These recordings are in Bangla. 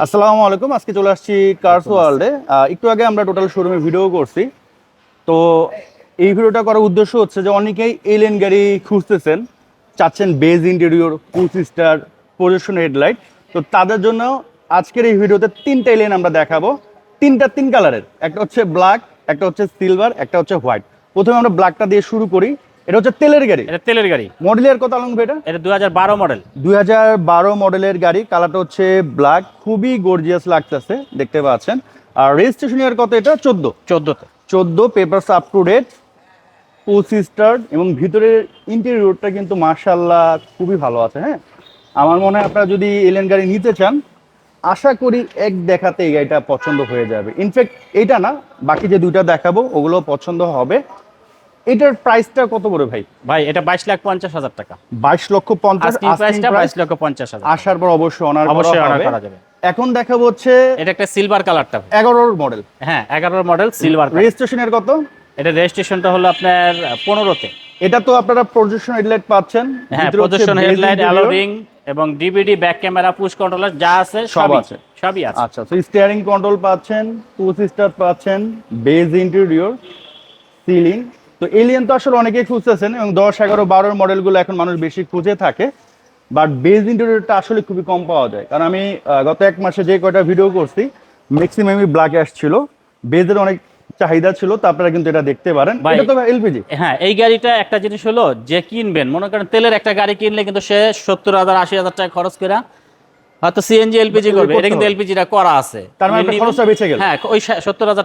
আসসালামু আলাইকুম। আজকে চলে আসছি কার্স ওয়ার্ল্ডে একটু আগে আমরা টোটাল শোরুমে ভিডিও করছি। তো এই ভিডিওটা করার উদ্দেশ্য হচ্ছে যে অনেকেই এলিয়েন গাড়ি খুঁজতেছেন চাচ্ছেন বেজ ইন্টেরিয়র টু সিস্টার প্রজেকশন হেডলাইট তো তাদের জন্য আজকের এই ভিডিওতে তিনটা এলিয়েন আমরা দেখাবো। তিনটা তিন কালারের একটা হচ্ছে ব্ল্যাক একটা হচ্ছে সিলভার একটা হচ্ছে হোয়াইট প্রথমে আমরা ব্ল্যাকটা দিয়ে শুরু করি। এটা হচ্ছে তেলের গাড়ি। এটা তেলের গাড়ি। মডেলের কত আলম এটা? এটা দু হাজার বারো মডেল দুই হাজার বারো মডেলের গাড়ি। কালারটা হচ্ছে ব্ল্যাক খুবই গর্জিয়াস লাগতেছে দেখতে পাচ্ছেন। আর রেজিস্ট্রেশন ইয়ার কত এটা? চোদ্দ। চোদ্দতে। চোদ্দ papers up to date push start এবং ভিতরের ইন্টেরিয়রটা কিন্তু মার্শাল্লাহ খুবই ভালো আছে হ্যাঁ? আমার মনে হয় আপনারা যদি এলিয়ান গাড়ি নিতে চান আশা করি এক দেখাতে এই গাড়িটা পছন্দ হয়ে যাবে। ইনফ্যাক্ট এটা না বাকি যে দুইটা দেখাবো ওগুলো পছন্দ হবে। এটার প্রাইসটা কত করে ভাই? ভাই এটা বাইশ লাখ পঞ্চাশ হাজার টাকা। বাইশ লক্ষ পঞ্চাশ প্রাইসটা বাইশ লক্ষ পঞ্চাশ হাজার আসার পর অবশ্যই অনার অবশ্যই অনার করা যাবে। এখন দেখাবো হচ্ছে এটা একটা সিলভার কালারটা এগারোর মডেল হ্যাঁ এগারোর মডেল সিলভার রেজিস্ট্রেশনের কত? এটা রেজিস্ট্রেশনটা হলো আপনার পনেরোতে। এটা তো আপনারা প্রজেকশন হেডলাইট পাচ্ছেন। হ্যাঁ base হেডলাইট interior। অ্যালোরিং এবং DVD back camera push controller যা আছে সব আছে। সবই আছে। আচ্ছা তো স্টিয়ারিং কন্ট্রোল পাচ্ছেন টু সিস্টার পাচ্ছেন বেজ ইন্টেরিয়র সিলিং তো এলিয়েন তো আসলে অনেকেই খুঁজতেছেন এবং দশ এগারো বারোর মডেলগুলো এখন মানুষ বেশি খুঁজে থাকে। বাট বেজ ইন্টেরিয়রটা আসলে খুবই কম পাওয়া যায়। কারণ আমি গত এক মাসে যে কয়টা ভিডিও করছি ম্যাক্সিমামই ব্ল্যাক আসছিল বেজের অনেক চাহিদা ছিল তো আপনারা কিন্তু এটা দেখতে পারেন। ভাই- এটা তো এলপিজি হ্যাঁ এই গাড়িটা একটা জিনিস হলো যে কিনবেন মনে করেন তেলের একটা গাড়ি কিনলে কিন্তু সে সত্তর হাজার আশি হাজার টাকা খরচ করে হয়তো সিএনজি এলপিজি করবে। এটা কিন্তু এলপিজিটা করা আছে। তার মানে খরচটা বেঁচে গেল। হ্যাঁ ওই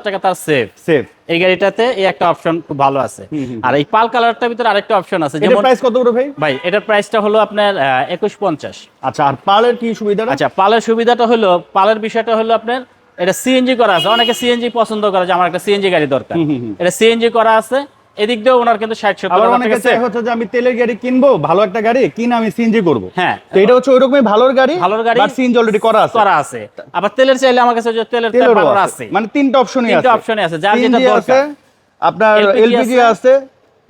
টাকা তার সেভ সেফ এই গাড়িটাতে এই একটা অপশন খুব ভালো আছে। আর এই পাল কালারটার ভিতরে আরেকটা অপশন আছে যেমন প্রাইস কত করে ভাই? ভাই এটার প্রাইসটা হলো আপনার একুশ পঞ্চাশ। আচ্ছা আর পালের কি সুবিধাটা? আচ্ছা পালের সুবিধাটা হলো পালের বিষয়টা হলো আপনার এটা সিএনজি করা আছে। অনেকে সিএনজি পছন্দ করে যে আমার একটা সিএনজি গাড়ি দরকার। এটা সিএনজি করা আছে। এদিক দিয়েও ওনার কিন্তু ষাট সত্তর অনেকে চাই হচ্ছে যে আমি তেলের গাড়ি কিনবো ভালো একটা গাড়ি কিনে আমি সিএনজি করব। হ্যাঁ। তো এটা হচ্ছে ওইরকমই ভালোর গাড়ি ভালোর গাড়ি বাট সিএনজি অলরেডি করা আছে। করা আছে। আবার তেলের চাইলে আমার কাছে যে তেলের তেল তেলেরও পাওয়ার আছে। মানে তিনটা অপশনই আছে। তিনটা option-ই আছে, যার যেটা দরকার। আছে আপনার এলপিজি আছে,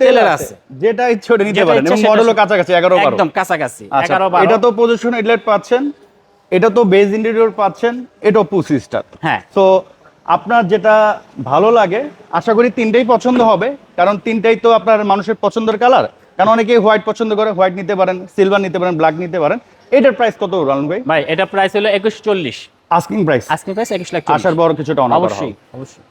তেলের তেলের আছে। যেটা ইচ্ছে ওটা নিতে পারেন এবং মডেলও কাছাকাছি 11 12 একদম কাছাকাছি আচ্ছা এগারো এটা তো পজিশন হেডলাইট পাচ্ছেন এটা তো বেজ ইন্টেরিয়র পাচ্ছেন এটা পুসি স্টার হ্যাঁ। তো আপনার যেটা ভালো লাগে আশা করি তিনটেই পছন্দ হবে কারণ তিনটাই তো আপনার মানুষের পছন্দের কালার কারণ অনেকেই হোয়াইট পছন্দ করে হোয়াইট নিতে পারেন সিলভার নিতে পারেন ব্ল্যাক নিতে পারেন। এটার প্রাইস কত রান ভাই? ভাই এটা প্রাইস হলো একুশ চল্লিশ। আস্কিং প্রাইস আস্কিং প্রাইস একুশ লাখ আসার বড় কিছুটা অবশ্যই অবশ্যই।